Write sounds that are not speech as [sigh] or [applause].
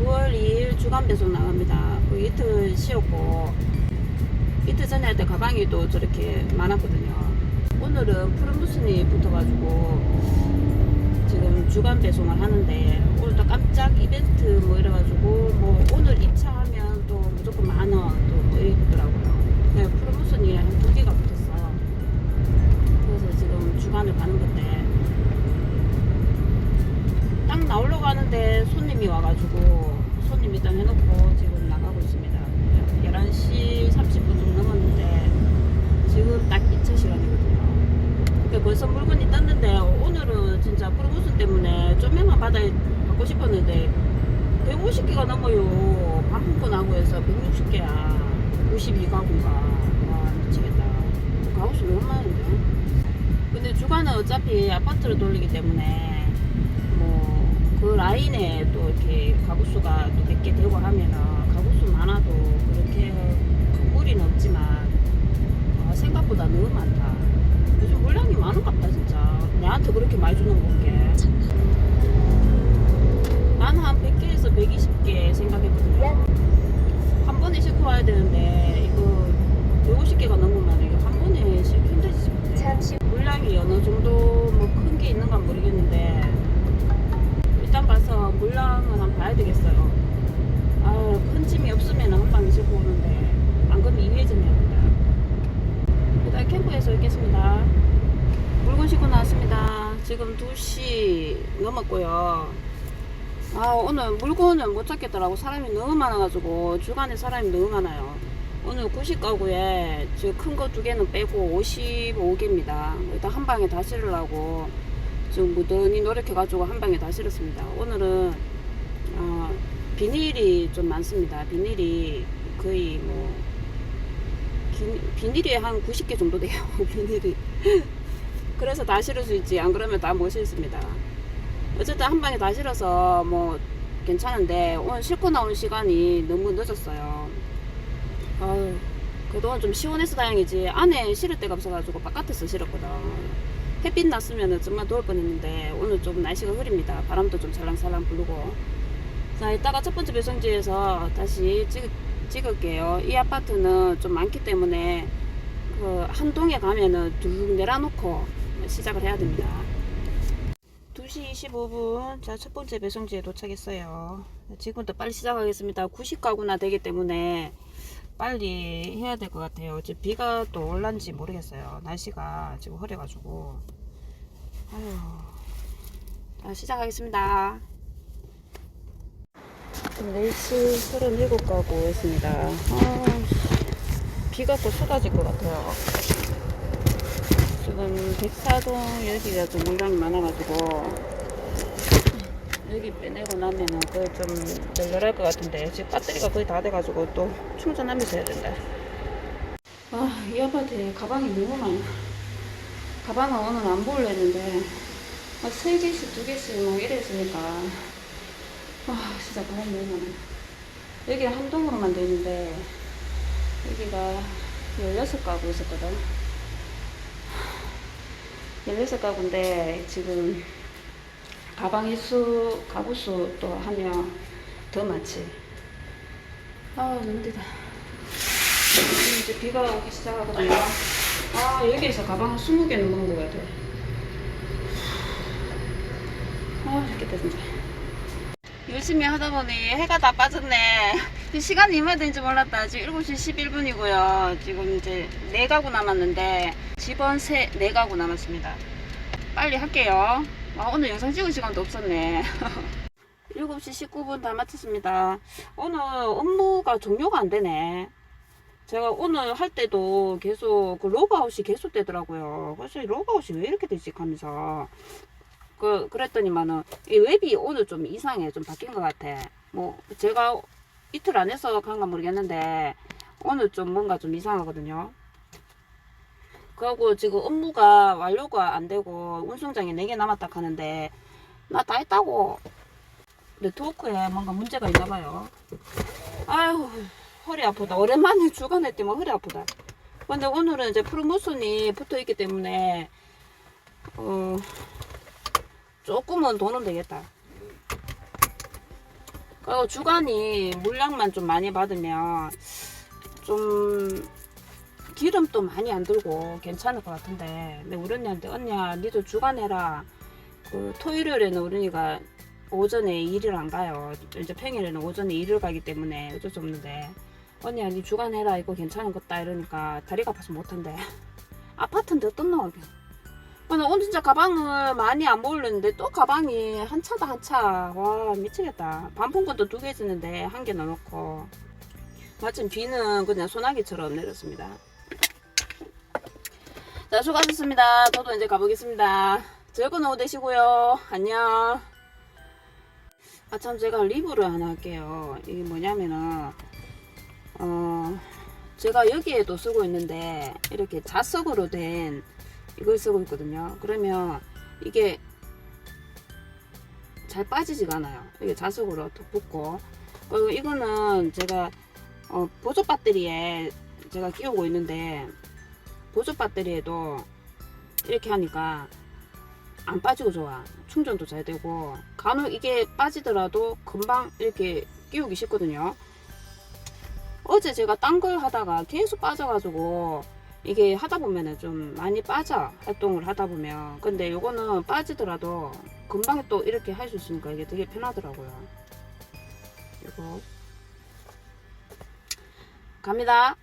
9월 2일 주간 배송 나갑니다. 그 이틀 쉬었고 이틀 전에 할 때 가방이 또 저렇게 많았거든요. 오늘은 푸른 무순이 붙어가지고 지금 주간 배송을 하는데 오늘 또 깜짝 이벤트 뭐 이래가지고 뭐 오늘 입차하면 또 무조건 만원 또뭐 이러더라고요. 네, 푸른 무순이 한 두 개가 붙었어. 그래서 지금 주간을 가는 건데 딱 나오려고 하는데 손님이 와가지고 손님 일단 해놓고 지금 나가고 있습니다. 11시 30분 좀 넘었는데 지금 딱 2차 시간이거든요. 근데 벌써 물건이 떴는데 오늘은 진짜 프로모션 때문에 좀매만 받아 받고 싶었는데 150개가 넘어요. 반품권 하고 해서 160개야. 52가구가. 와 미치겠다. 가구수 너무 많은데. 근데 주간은 어차피 아파트를 돌리기 때문에 뭐 그 라인에 또 이렇게 가구수가 또 몇 개 되고 하면은 가구수 많아도 그렇게 무리는 없지만 아, 생각보다 너무 많다. 요즘 물량이 많은갑다 진짜. 내한테 그렇게 많이 주는 건게. 나는 한 100개에서 120개 생각했거든요. 한 번에 싣고 와야 되는데 이거 150개가 넘으면 이게 한 번에 싣기 힘들지 물량이 어느 정도 뭐 큰 게 있는 건 모르겠는데 물량은 한번 봐야 되겠어요. 아, 큰 짐이 없으면 한 방에 싣고 오는데 안 그러면 된다. 일단 캠프에서 있겠습니다. 물건 싣고 나왔습니다. 지금 2시 넘었고요. 아, 오늘 물건을 못 찾겠더라고. 사람이 너무 많아가지고 주간에 사람이 너무 많아요. 오늘 90가구에 지금 큰 거 두 개는 빼고 55개입니다. 일단 한 방에 다 실으려고 지금 무던히 노력해가지고 한 방에 다 실었습니다. 오늘은 어, 비닐이 좀 많습니다. 비닐이 거의 뭐 비, 비닐이 한 90개 정도 돼요. [laughs] 비닐이. 그래서 다 실을 수 있지. 안 그러면 다 못 실습니다. 어쨌든 한 방에 다 실어서 뭐 괜찮은데 오늘 싣고 나온 시간이 너무 늦었어요. 아유, 그동안 좀 시원해서 다행이지. 안에 실을 데가 없어가지고 바깥에서 실었거든. 햇빛 났으면 정말 더울 뻔했는데 오늘 좀 날씨가 흐립니다. 바람도 좀 살랑살랑 불고. 자, 이따가 첫 번째 배송지에서 다시 찍, 찍을게요. 이 아파트는 좀 많기 때문에 그 한 동에 가면은 쭉 내려놓고 시작을 해야 됩니다. 2시 25분. 자, 첫 번째 배송지에 도착했어요. 지금부터 빨리 시작하겠습니다. 90가구나 되기 때문에 빨리 해야 될 것 같아요. 지금 비가 또 올란지 모르겠어요. 날씨가 지금 흐려가지고. 아유. 자, 시작하겠습니다. 4시 37가구 했습니다. 아, 비가 또 쏟아질 것 같아요. 지금 백사동 여기가 좀 물량이 많아가지고 여기 빼내고 나면은 거의 좀 널널할 것 같은데 지금 배터리가 거의 다 돼가지고 또 충전하면서 해야 된다. 아, 이 아파트에 가방이 너무 많아. 가방은 오늘 안 보려 했는데 아, 세 개씩 두 개씩 막 이랬으니까 아 진짜 가방이 너무 많아. 여기 한 동으로만 돼 있는데 여기가 16가구 있었거든. 16가구인데 지금 가방 일수, 가구수 또 하면 더 많지. 아, 힘들다. 지금 이제 비가 오기 시작하거든요. 아, 여기에서 가방 한 20개는 먹은 것 같아. 아, 죽겠다, 진짜. 열심히 하다 보니 해가 다 빠졌네. 시간이 얼마 된지 몰랐다. 지금 7시 11분이고요. 지금 이제 4가구 남았는데, 집원 세, 4가구 남았습니다. 빨리 할게요. 아, 오늘 영상 찍을 시간도 없었네. [laughs] 7시 19분 다 마쳤습니다. 오늘 업무가 종료가 안 되네. 제가 오늘 할 때도 계속 그 로그아웃이 계속 되더라고요. 그래서 이 로그아웃이 왜 이렇게 되지? 하면서. 그, 그랬더니만은, 이 웹이 오늘 좀 이상해. 좀 바뀐 것 같아. 뭐, 제가 이틀 안 해서 그런가 모르겠는데, 오늘 좀 뭔가 좀 이상하거든요. 그하고 지금 업무가 완료가 안 되고 운송장에 4개 남았다 하는데 나 다 했다고. 네트워크에 뭔가 문제가 있나 봐요. 아유 허리 아프다. 오랜만에 주간에 때문에 허리 아프다. 근데 오늘은 이제 프로모션이 붙어 있기 때문에 어 조금은 돈은 되겠다. 그리고 주간이 물량만 좀 많이 받으면 좀 기름도 많이 안 들고 괜찮을 것 같은데 근데 우리 언니한테 언니야 니도 주간 해라 그 토요일에는 우리 언니가 오전에 일을 안 가요 이제 평일에는 오전에 일을 가기 때문에 어쩔 수 없는데 언니야 니 주간 해라 이거 괜찮은 것다 이러니까 다리가 아파서 못한대 [laughs] 아파트인데 어떻노 근데 오늘 진짜 가방을 많이 안 몰렸는데 또 가방이 한 차다 한 차. 와 미치겠다. 반품권도 두개 주는데 한 개 넣어놓고. 마침 비는 그냥 소나기처럼 내렸습니다. 자 수고하셨습니다. 저도 이제 가보겠습니다. 즐거운 오후 되시고요. 안녕. 아 참 제가 리뷰를 하나 할게요. 이게 뭐냐면은 어 제가 여기에도 쓰고 있는데 이렇게 자석으로 된 이걸 쓰고 있거든요. 그러면 이게 잘 빠지지가 않아요. 이게 자석으로 톡 붙고 그리고 이거는 제가 어, 보조 배터리에 제가 끼우고 있는데 보조 배터리에도 이렇게 하니까 안 빠지고 좋아. 충전도 잘 되고. 간혹 이게 빠지더라도 금방 이렇게 끼우기 쉽거든요. 어제 제가 딴 걸 하다가 계속 빠져가지고 이게 하다 보면은 좀 많이 빠져 활동을 하다 보면. 근데 요거는 빠지더라도 금방 또 이렇게 할 수 있으니까 이게 되게 편하더라고요. 이거. 갑니다